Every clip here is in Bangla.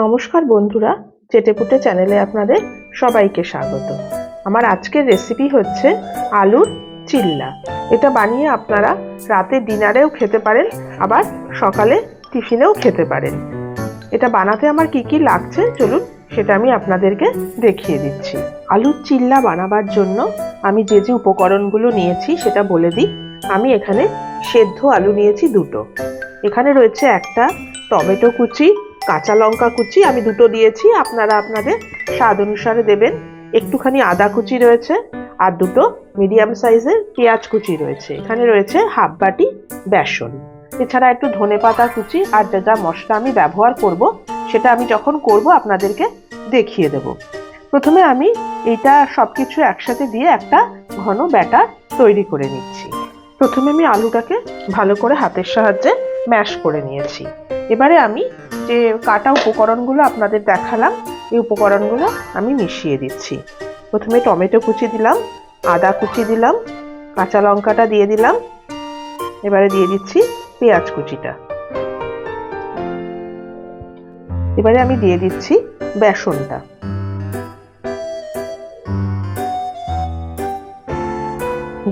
নমস্কার বন্ধুরা, চেটেপুটে চ্যানেলে আপনাদের সবাইকে স্বাগত। আমার আজকের রেসিপি হচ্ছে আলুর চিল্লা। এটা বানিয়ে আপনারা রাতে ডিনারেও খেতে পারেন, আবার সকালে টিফিনেও খেতে পারেন। এটা বানাতে আমার কি কি লাগছে, চলুন সেটা আমি আপনাদেরকে দেখিয়ে দিচ্ছি। আলুর চিল্লা বানাবার জন্য আমি যে যে উপকরণগুলো নিয়েছি সেটা বলে দিই। আমি এখানে সেদ্ধ আলু নিয়েছি দুটো। এখানে রয়েছে একটা টমেটো কুচি কাঁচা লঙ্কা কুচি আমি দুটো দিয়েছি, আপনারা আপনাদের স্বাদ অনুসারে দেবেন। একটুখানি আদা কুচি রয়েছে আর দুটো মিডিয়াম সাইজের পেঁয়াজ কুচি রয়েছে। এখানে রয়েছে হাফ বাটি বেসন। এছাড়া একটু ধনে পাতা কুচি আর যা যা মশলা আমি ব্যবহার করব, সেটা আমি যখন করব, আপনাদেরকে দেখিয়ে দেব। প্রথমে আমি এইটা সব কিছু একসাথে দিয়ে একটা ঘন ব্যাটার তৈরি করে নিচ্ছি। প্রথমে আমি আলুটাকে ভালো করে হাতের সাহায্যে ম্যাশ করে নিয়েছি। এবারে আমি যে কাটা উপকরণগুলো আপনাদের দেখালাম, এই উপকরণগুলো আমি মিশিয়ে দিচ্ছি। প্রথমে টমেটো কুচি দিলাম, আদা কুচি দিলাম, কাঁচা লঙ্কাটা দিয়ে দিলাম, এবারে দিয়ে দিচ্ছি পেঁয়াজ কুচিটা। এবারে আমি দিয়ে দিচ্ছি বেসনটা।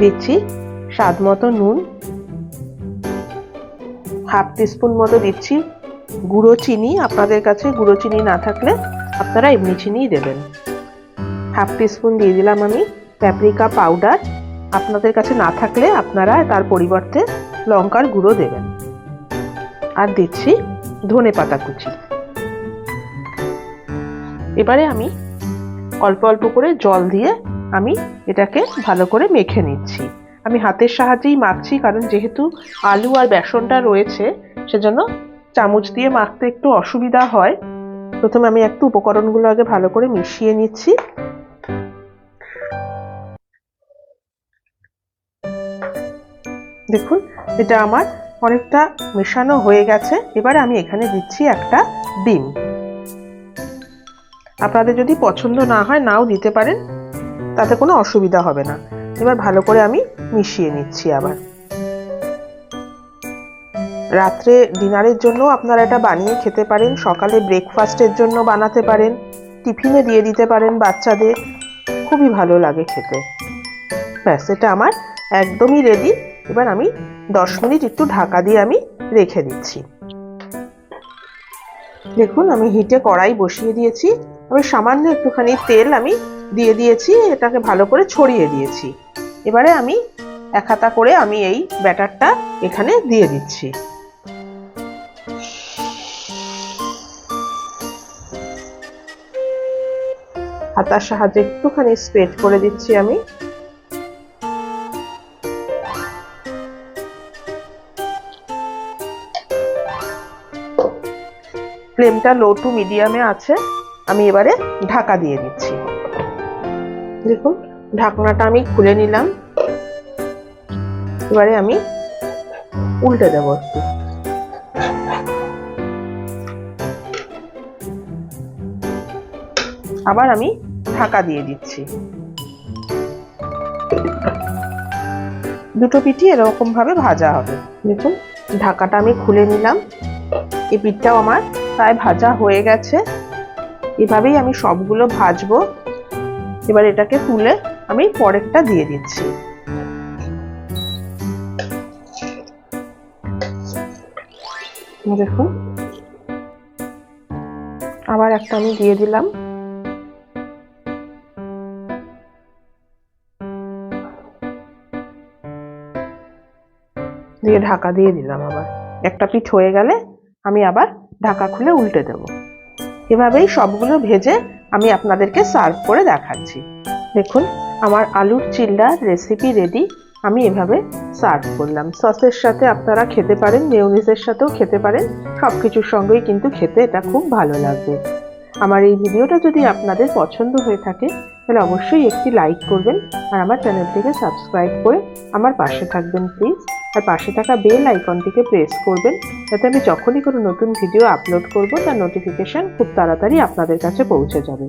দিচ্ছি স্বাদ মতো নুন হাফ টিস্পুন মতো দিচ্ছি। গুঁড়ো চিনি, আপনাদের কাছে গুঁড়ো চিনি না থাকলে আপনারা এমনি চিনিই দেবেন। হাফ টিস্পুন দিয়ে দিলাম আমি প্যাপরিকা পাউডার। আপনাদের কাছে না থাকলে আপনারা তার পরিবর্তে লঙ্কার গুঁড়ো দেবেন। আর দিচ্ছি ধনে পাতা কুচি। এবারে আমি অল্প অল্প করে জল দিয়ে আমি এটাকে ভালো করে মেখে নিচ্ছি। আমি হাতের সাহায্যেই মাখছি, কারণ যেহেতু আলু আর বেসনটা রয়েছে, সেজন্য চামচ দিয়ে মাখতে একটু অসুবিধা হয়। প্রথমে আমি একটু উপকরণগুলো আগে ভালো করে মিশিয়ে নিচ্ছি। দেখুন, এটা আমার অনেকটা মেশানো হয়ে গেছে। এবারে আমি এখানে দিচ্ছি একটা ডিম। আপনাদের যদি পছন্দ না হয়, নাও দিতে পারেন। তাতে কোনো অসুবিধা হবে না। এবার ভালো করে আমি মিশিয়ে নিচ্ছি আবার। রাত্রে ডিনারের জন্য আপনারা এটা বানিয়ে খেতে পারেন, সকালে ব্রেকফাস্টের জন্য বানাতে পারেন, টিফিনে দিয়ে দিতে পারেন বাচ্চাদের, খুবই ভালো লাগে খেতে। ব্যাস, এটা আমার একদমই রেডি এবার আমি দশ মিনিট একটু ঢাকা দিয়ে আমি রেখে দিচ্ছি। দেখুন, আমি হিটে কড়াই বসিয়ে দিয়েছি। আমি সামান্য একটুখানি তেল আমি দিয়ে দিয়েছি, এটাকে ভালো করে ছড়িয়ে দিয়েছি। এবারে আমি এক হাতা করে আমি এই ব্যাটারটা এখানে দিয়ে দিচ্ছি। হাতার সাহায্যে একটুখানি স্প্রেড করে দিচ্ছি আমি। ফ্লেমটা লো টু মিডিয়ামে আছে। আমি এবারে ঢাকা দিয়ে দিচ্ছি। দেখুন ঢাকনাটা আমি খুলে নিলাম। এবারে আমি উল্টে দেবো একটু। আবার আমি ঢাকা দিয়ে দিচ্ছি। দুটো পিঠি এরকম ভাবে ভাজা হবে। দেখুন, ঢাকাটা আমি খুলে নিলাম। এই পিঠটাও আমার প্রায় ভাজা হয়ে গেছে। এভাবেই আমি সবগুলো ভাজবো। এবার এটাকে তুলে আমি পরেরটা দিয়ে দিচ্ছি। দেখুন। আবার একটা আমি দিয়ে দিলাম। দিয়ে ঢাকা দিয়ে দিলাম আবার। একটা পিঠ হয়ে গেলে আমি আবার ঢাকা খুলে উল্টে দেব। এভাবেই সবগুলো ভেজে আমি আপনাদেরকে সার্ভ করে দেখাচ্ছি। দেখুন আমার আলুর চিল্লার রেসিপি রেডি আমি এভাবে সার্ভ করলাম। সসের সাথে আপনারা খেতে পারেন মেয়নিজের সাথেও খেতে পারেন। সব কিছুর সঙ্গেই কিন্তু খেতে এটা খুব ভালো লাগবে। আমার এই ভিডিওটা যদি আপনাদের পছন্দ হয়ে থাকে, তাহলে অবশ্যই একটি লাইক করবেন আর আমার চ্যানেলটিকে সাবস্ক্রাইব করে আমার পাশে থাকবেন প্লিজ আর পাশে থাকা বেল আইকনটিকে প্রেস করবেন, যাতে আমি যখনই কোনো নতুন ভিডিও আপলোড করব, তার নোটিফিকেশন খুব তাড়াতাড়ি আপনাদের কাছে পৌঁছে যাবে।